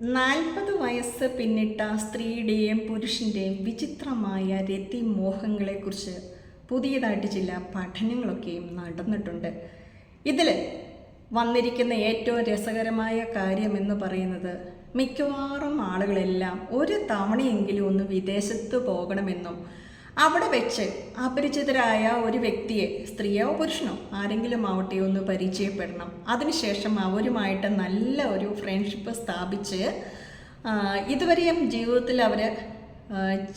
നാൽപ്പത് വയസ്സ് പിന്നിട്ട സ്ത്രീയുടെയും പുരുഷന്റെയും വിചിത്രമായ രതിമോഹങ്ങളെക്കുറിച്ച് പുതിയതായിട്ട് ചില പഠനങ്ങളൊക്കെയും നടന്നിട്ടുണ്ട്. ഇതിൽ വന്നിരിക്കുന്ന ഏറ്റവും രസകരമായ കാര്യം എന്ന് പറയുന്നത് മിക്കവാറും ആളുകളെല്ലാം ഒരു തവണയെങ്കിലും ഒന്ന് വിദേശത്ത് പോകണമെന്നും അവിടെ വെച്ച് അപരിചിതരായ ഒരു വ്യക്തിയെ സ്ത്രീയോ പുരുഷനോ ആരെങ്കിലും ആവട്ടെ ഒന്ന് പരിചയപ്പെടണം. അതിനുശേഷം അവരുമായിട്ട് നല്ല ഒരു ഫ്രണ്ട്ഷിപ്പ് സ്ഥാപിച്ച് ഇതുവരെയും ജീവിതത്തിൽ അവർ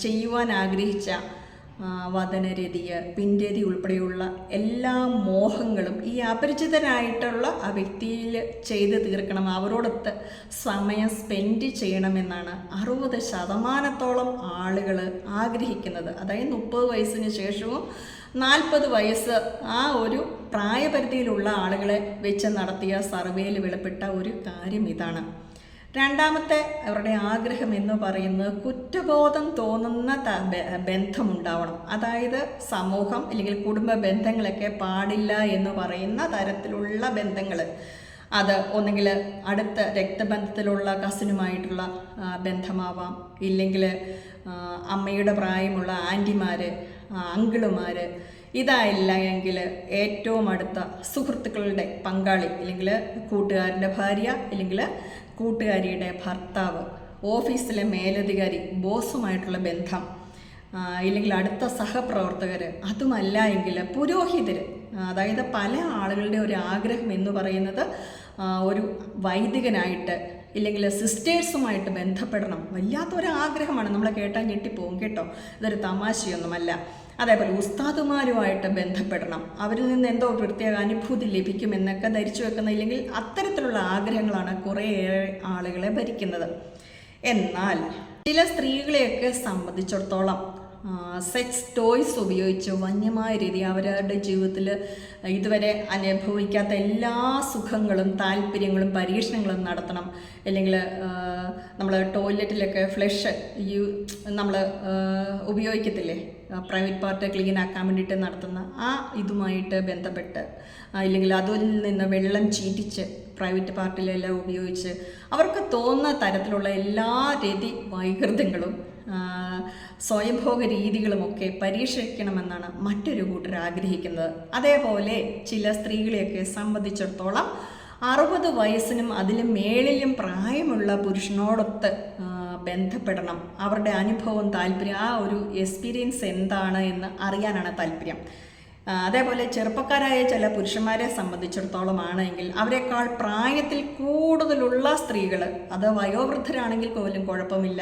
ചെയ്യുവാൻ ആഗ്രഹിച്ച ആ, വദനരതിയ പിൻരതി ഉൾപ്പെടെയുള്ള എല്ലാ മോഹങ്ങളും ഈ അപരിചിതരായിട്ടുള്ള ആ വ്യക്തിയിൽ ചെയ്ത് തീർക്കണം. അവരോടൊത്ത് സമയം സ്പെൻഡ് ചെയ്യണമെന്നാണ് അറുപത് ശതമാനത്തോളം ആളുകൾ ആഗ്രഹിക്കുന്നത്. അതായത് മുപ്പത് വയസ്സിന് ശേഷവും നാൽപ്പത് വയസ്സ് ആ ഒരു പ്രായപരിധിയിലുള്ള ആളുകളെ വെച്ച് നടത്തിയ സർവേയിൽ വെളിപ്പെട്ട ഒരു കാര്യം ഇതാണ്. രണ്ടാമത്തെ അവരുടെ ആഗ്രഹം എന്ന് പറയുന്നത് കുറ്റബോധം തോന്നുന്ന ബന്ധമുണ്ടാവണം. അതായത് സമൂഹം അല്ലെങ്കിൽ കുടുംബ ബന്ധങ്ങളൊക്കെ പാടില്ല എന്ന് പറയുന്ന തരത്തിലുള്ള ബന്ധങ്ങൾ അത് ഒന്നുകിൽ അടുത്ത രക്തബന്ധത്തിലുള്ള കസിനുമായിട്ടുള്ള ബന്ധമാവാം. ഇല്ലെങ്കിൽ അമ്മയുടെ പ്രായമുള്ള ആന്റിമാർ അങ്കിളുമാർ ഇതായില്ല എങ്കിൽ ഏറ്റവും അടുത്ത സുഹൃത്തുക്കളുടെ പങ്കാളി അല്ലെങ്കിൽ കൂട്ടുകാരന്റെ ഭാര്യ ഇല്ലെങ്കിൽ കൂട്ടുകാരിയുടെ ഭർത്താവ് ഓഫീസിലെ മേലധികാരി ബോസുമായിട്ടുള്ള ബന്ധം ഇല്ലെങ്കിൽ അടുത്ത സഹപ്രവർത്തകർ അതുമല്ല എങ്കിൽ പുരോഹിതർ അതായത് പല ആളുകളുടെ ഒരു ആഗ്രഹം എന്ന് പറയുന്നത് ഒരു വൈദികനായിട്ട് ഇല്ലെങ്കിൽ സിസ്റ്റേഴ്സുമായിട്ട് ബന്ധപ്പെടണം. വല്ലാത്തൊരാഗ്രഹമാണ്. നമ്മളെ കേട്ടാൽ ഞെട്ടിപ്പോവും കേട്ടോ. ഇതൊരു തമാശയൊന്നുമല്ല. അതേപോലെ ഉസ്താദുമാരുമായിട്ട് ബന്ധപ്പെടണം. അവരിൽ നിന്ന് എന്തോ പ്രത്യേക അനുഭൂതി ലഭിക്കുമെന്നൊക്കെ ധരിച്ചു വെക്കുന്ന ഇല്ലെങ്കിൽ അത്തരത്തിലുള്ള ആഗ്രഹങ്ങളാണ് കുറേയേറെ ആളുകളെ ഭരിക്കുന്നത്. എന്നാൽ ചില സ്ത്രീകളെയൊക്കെ സംബന്ധിച്ചിടത്തോളം സെക്സ് ടോയ്സ് ഉപയോഗിച്ച് വന്യമായ രീതി അവരവരുടെ ജീവിതത്തിൽ ഇതുവരെ അനുഭവിക്കാത്ത എല്ലാ സുഖങ്ങളും താല്പര്യങ്ങളും പരീക്ഷണങ്ങളും നടത്തണം. അല്ലെങ്കിൽ നമ്മൾ ടോയ്ലറ്റിലൊക്കെ ഫ്ലഷ് യു നമ്മൾ ഉപയോഗിക്കത്തില്ലേ? പ്രൈവറ്റ് പാർട്ട് ക്ലീൻ ആക്കാൻ വേണ്ടിയിട്ട് നടത്തുന്ന ആ ഇതുമായിട്ട് ബന്ധപ്പെട്ട് അല്ലെങ്കിൽ അതിൽ നിന്ന് വെള്ളം ചീറ്റിച്ച് പ്രൈവറ്റ് പാർട്ടിലെല്ലാം ഉപയോഗിച്ച് അവർക്ക് തോന്നുന്ന തരത്തിലുള്ള എല്ലാ രീതി വൈകൃതങ്ങളും സ്വയംഭോഗ രീതികളുമൊക്കെ പരീക്ഷിക്കണമെന്നാണ് മറ്റൊരു കൂട്ടർ ആഗ്രഹിക്കുന്നത്. അതേപോലെ ചില സ്ത്രീകളെയൊക്കെ സംബന്ധിച്ചിടത്തോളം അറുപത് വയസ്സിനും അതിലും മേളിലും പ്രായമുള്ള പുരുഷനോടൊത്ത് ബന്ധപ്പെടണം. അവരുടെ അനുഭവം താല്പര്യം ആ ഒരു എക്സ്പീരിയൻസ് എന്താണ് എന്ന് അറിയാനാണ് താല്പര്യം. അതേപോലെ ചെറുപ്പക്കാരായ ചില പുരുഷന്മാരെ സംബന്ധിച്ചിടത്തോളം ആണെങ്കിൽ അവരെക്കാൾ പ്രായത്തിൽ കൂടുതലുള്ള സ്ത്രീകൾ അത് വയോവൃദ്ധരാണെങ്കിൽ പോലും കുഴപ്പമില്ല.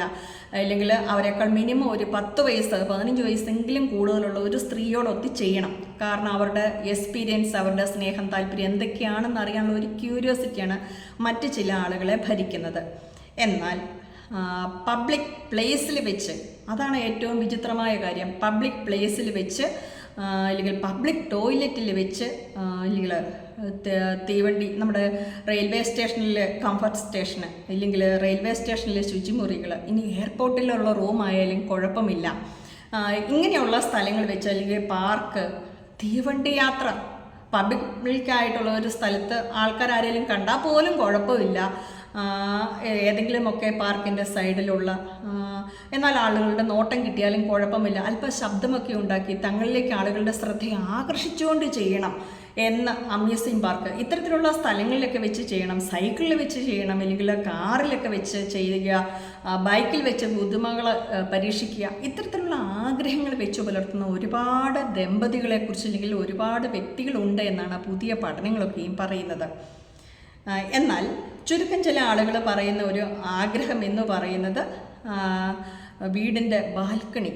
അല്ലെങ്കിൽ അവരെക്കാൾ മിനിമം ഒരു പത്ത് വയസ്സ് പതിനഞ്ച് വയസ്സെങ്കിലും കൂടുതലുള്ള ഒരു സ്ത്രീയോടൊത്ത് ചെയ്യണം. കാരണം അവരുടെ എക്സ്പീരിയൻസ് അവരുടെ സ്നേഹം താല്പര്യം എന്തൊക്കെയാണെന്ന് അറിയാനുള്ള ഒരു ക്യൂരിയോസിറ്റിയാണ് മറ്റ് ചില ആളുകളെ ഭരിക്കുന്നത്. എന്നാൽ പബ്ലിക് പ്ലേസിൽ വെച്ച് അതാണ് ഏറ്റവും വിചിത്രമായ കാര്യം. പബ്ലിക് പ്ലേസിൽ വെച്ച് അല്ലെങ്കിൽ പബ്ലിക് ടോയ്ലറ്റിൽ വെച്ച് അല്ലെങ്കിൽ തീവണ്ടി നമ്മുടെ റെയിൽവേ സ്റ്റേഷനിലെ കംഫർട്ട് സ്റ്റേഷന് അല്ലെങ്കിൽ റെയിൽവേ സ്റ്റേഷനിലെ ശുചിമുറികൾ ഇനി എയർപോർട്ടിലുള്ള റൂം ആയാലും കുഴപ്പമില്ല. ഇങ്ങനെയുള്ള സ്ഥലങ്ങൾ വെച്ച് അല്ലെങ്കിൽ പാർക്ക് തീവണ്ടി യാത്ര പബ്ലിക്കായിട്ടുള്ള ഒരു സ്ഥലത്ത് ആൾക്കാർ ആരെങ്കിലും കണ്ടാൽ പോലും കുഴപ്പമില്ല. ഏതെങ്കിലുമൊക്കെ പാർക്കിന്റെ സൈഡിലുള്ള എന്നാൽ ആളുകളുടെ നോട്ടം കിട്ടിയാലും കുഴപ്പമില്ല. അല്പം ശബ്ദമൊക്കെ ഉണ്ടാക്കി തങ്ങളിലേക്ക് ആളുകളുടെ ശ്രദ്ധയെ ആകർഷിച്ചുകൊണ്ട് ചെയ്യണം എന്ന അമ്യൂസിംഗ് പാർക്ക്. ഇത്തരത്തിലുള്ള സ്ഥലങ്ങളിലൊക്കെ വെച്ച് ചെയ്യണം സൈക്കിളിൽ വെച്ച് ചെയ്യണം അല്ലെങ്കിൽ കാറിലൊക്കെ വെച്ച് ചെയ്യുക ബൈക്കിൽ വെച്ച് പുതുമകൾ പരീക്ഷിക്കുക. ഇത്തരത്തിലുള്ള ആഗ്രഹങ്ങൾ വെച്ച് പുലർത്തുന്ന ഒരുപാട് ദമ്പതികളെക്കുറിച്ച് അല്ലെങ്കിൽ ഒരുപാട് വ്യക്തികളുണ്ട് എന്നാണ് പുതിയ പഠനങ്ങളൊക്കെയും പറയുന്നത്. എന്നാൽ ചുരുക്കം ചില ആളുകൾ പറയുന്ന ഒരു ആഗ്രഹം എന്ന് പറയുന്നത് വീടിന്റെ ബാൽക്കണി.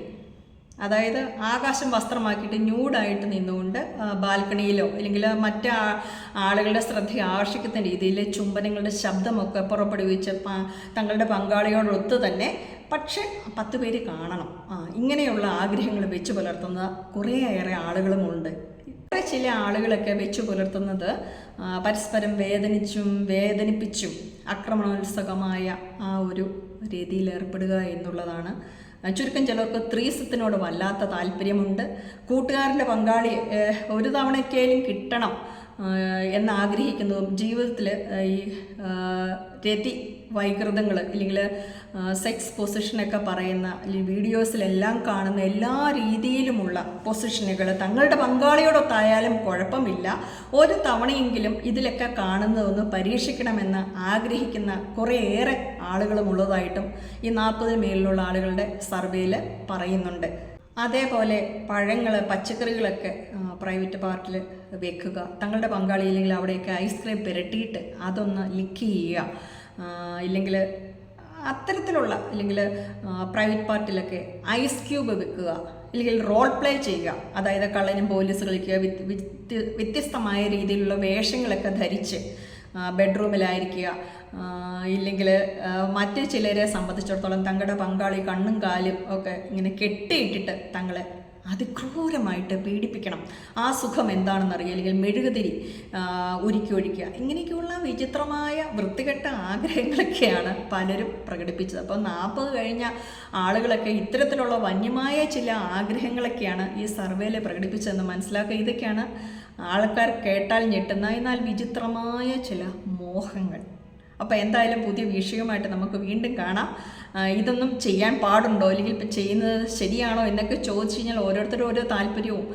അതായത് ആകാശം വസ്ത്രമാക്കിയിട്ട് ന്യൂഡായിട്ട് നിന്നുകൊണ്ട് ബാൽക്കണിയിലോ അല്ലെങ്കിൽ മറ്റ് ആളുകളുടെ ശ്രദ്ധ ആകർഷിക്കുന്ന രീതിയിൽ ചുംബനങ്ങളുടെ ശബ്ദമൊക്കെ പുറപ്പെടുവിച്ച് തങ്ങളുടെ പങ്കാളിയോടൊത്ത് തന്നെ പക്ഷേ പത്ത് പേര് കാണണം. ഇങ്ങനെയുള്ള ആഗ്രഹങ്ങൾ വെച്ച് പുലർത്തുന്ന കുറേയേറെ ആളുകളുമുണ്ട്. ചില ആളുകളൊക്കെ വെച്ചു പുലർത്തുന്നത് പരസ്പരം വേദനിച്ചും വേദനിപ്പിച്ചും ആക്രമണോത്സുകമായ ആ ഒരു രീതിയിൽ ഏർപ്പെടുക എന്നുള്ളതാണ്. ചുരുക്കം ചിലർക്ക് ത്രീസത്തിനോട് വല്ലാത്ത താല്പര്യമുണ്ട്. കൂട്ടുകാരന്റെ പങ്കാളി ഒരു തവണയ്ക്കേലും കിട്ടണം എന്നാഗ്രഹിക്കുന്നതും ജീവിതത്തിൽ ഈ രതി വൈകൃതങ്ങൾ അല്ലെങ്കിൽ സെക്സ് പൊസിഷനൊക്കെ പറയുന്ന അല്ലെങ്കിൽ വീഡിയോസിലെല്ലാം കാണുന്ന എല്ലാ രീതിയിലുമുള്ള പൊസിഷനുകൾ തങ്ങളുടെ പങ്കാളിയോടൊത്തായാലും കുഴപ്പമില്ല. ഒരു തവണയെങ്കിലും ഇതിലൊക്കെ കാണുന്നതൊന്ന് പരീക്ഷിക്കണമെന്ന് ആഗ്രഹിക്കുന്ന കുറേയേറെ ആളുകളും ഉള്ളതായിട്ടും ഈ നാൽപ്പതിന് മേലിലുള്ള ആളുകളുടെ സർവേയിൽ പറയുന്നുണ്ട്. അതേപോലെ പഴങ്ങൾ പച്ചക്കറികളൊക്കെ പ്രൈവറ്റ് പാർട്ടിൽ വെക്കുക തങ്ങളുടെ പങ്കാളി ഇല്ലെങ്കിൽ അവിടെയൊക്കെ ഐസ്ക്രീം പുരട്ടിയിട്ട് അതൊന്ന് ലിക്ക് ചെയ്യുക. ഇല്ലെങ്കിൽ അത്തരത്തിലുള്ള അല്ലെങ്കിൽ പ്രൈവറ്റ് പാർട്ടിലൊക്കെ ഐസ് ക്യൂബ് വെക്കുക അല്ലെങ്കിൽ റോൾ പ്ലേ ചെയ്യുക. അതായത് കള്ളനും പോലീസ് കളിക്കുക വ്യത്യ- വ്യത്യ- വ്യത്യസ്തമായ രീതിയിലുള്ള വേഷങ്ങളൊക്കെ ധരിച്ച് ബെഡ്റൂമിലായിരിക്കുക ഇല്ലെങ്കിൽ മറ്റു ചിലരെ സംബന്ധിച്ചിടത്തോളം തങ്ങളുടെ പങ്കാളി കണ്ണും കാലും ഒക്കെ ഇങ്ങനെ കെട്ടിയിട്ടിട്ട് തങ്ങളെ അതിക്രൂരമായിട്ട് പീഡിപ്പിക്കണം. ആ സുഖം എന്താണെന്നറിയുക അല്ലെങ്കിൽ മെഴുകുതിരി ഒരുക്കി ഒഴിക്കുക. ഇങ്ങനെയൊക്കെയുള്ള വിചിത്രമായ വൃത്തികെട്ട ആഗ്രഹങ്ങളൊക്കെയാണ് പലരും പ്രകടിപ്പിച്ചത്. അപ്പോൾ നാൽപ്പത് കഴിഞ്ഞ ആളുകളൊക്കെ ഇത്തരത്തിലുള്ള വന്യമായ ചില ആഗ്രഹങ്ങളൊക്കെയാണ് ഈ സർവേയിൽ പ്രകടിപ്പിച്ചതെന്ന് മനസ്സിലാക്കുക. ഇതൊക്കെയാണ് ആൾക്കാർ കേട്ടാൽ ഞെട്ടുന്ന എന്നാൽ വിചിത്രമായ ചില മോഹങ്ങൾ. അപ്പോൾ എന്തായാലും പുതിയ വിഷയവുമായിട്ട് നമുക്ക് വീണ്ടും കാണാം. ഇതൊന്നും ചെയ്യാൻ പാടുണ്ടോ? അല്ലെങ്കിൽ ഇപ്പം ചെയ്യുന്നത് ശരിയാണോ എന്നൊക്കെ ചോദിച്ചു കഴിഞ്ഞാൽ ഓരോരുത്തരും ഓരോ താല്പര്യവും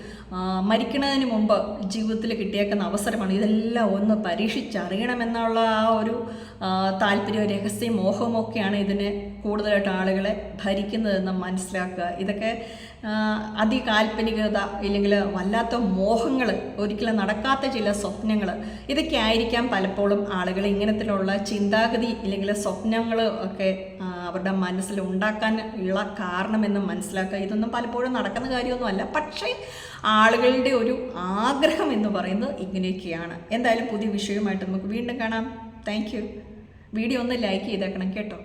മരിക്കുന്നതിന് മുമ്പ് ജീവിതത്തിൽ കിട്ടിയേക്കുന്ന അവസരമാണ്. ഇതെല്ലാം ഒന്ന് പരീക്ഷിച്ചറിയണമെന്നുള്ള ആ ഒരു താല്പര്യവും രഹസ്യ മോഹമൊക്കെയാണ് ഇതിനെ കൂടുതലായിട്ട് ആളുകളെ ഭരിക്കുന്നതെന്ന് മനസ്സിലാക്കുക. ഇതൊക്കെ അതികാൽപ്പനികത ഇല്ലെങ്കിൽ വല്ലാത്ത മോഹങ്ങൾ ഒരിക്കലും നടക്കാത്ത ചില സ്വപ്നങ്ങൾ ഇതൊക്കെ ആയിരിക്കാം പലപ്പോഴും ആളുകൾ ഇങ്ങനത്തിലുള്ള ചിന്താഗതി ഇല്ലെങ്കിൽ സ്വപ്നങ്ങൾ ഒക്കെ ആ, അവരുടെ മനസ്സിൽ ഉണ്ടാക്കാൻ ഉള്ള കാരണമെന്ന് മനസ്സിലാക്കുക. ഇതൊന്നും പലപ്പോഴും നടക്കുന്ന കാര്യമൊന്നുമല്ല. പക്ഷേ ആളുകളുടെ ഒരു ആഗ്രഹം എന്ന് പറയുന്നത് ഇങ്ങനെയൊക്കെയാണ്. എന്തായാലും പുതിയ വിഷയവുമായിട്ട് നമുക്ക് വീണ്ടും കാണാം. താങ്ക് വീഡിയോ ഒന്ന് ലൈക്ക് ചെയ്തേക്കണം കേട്ടോ.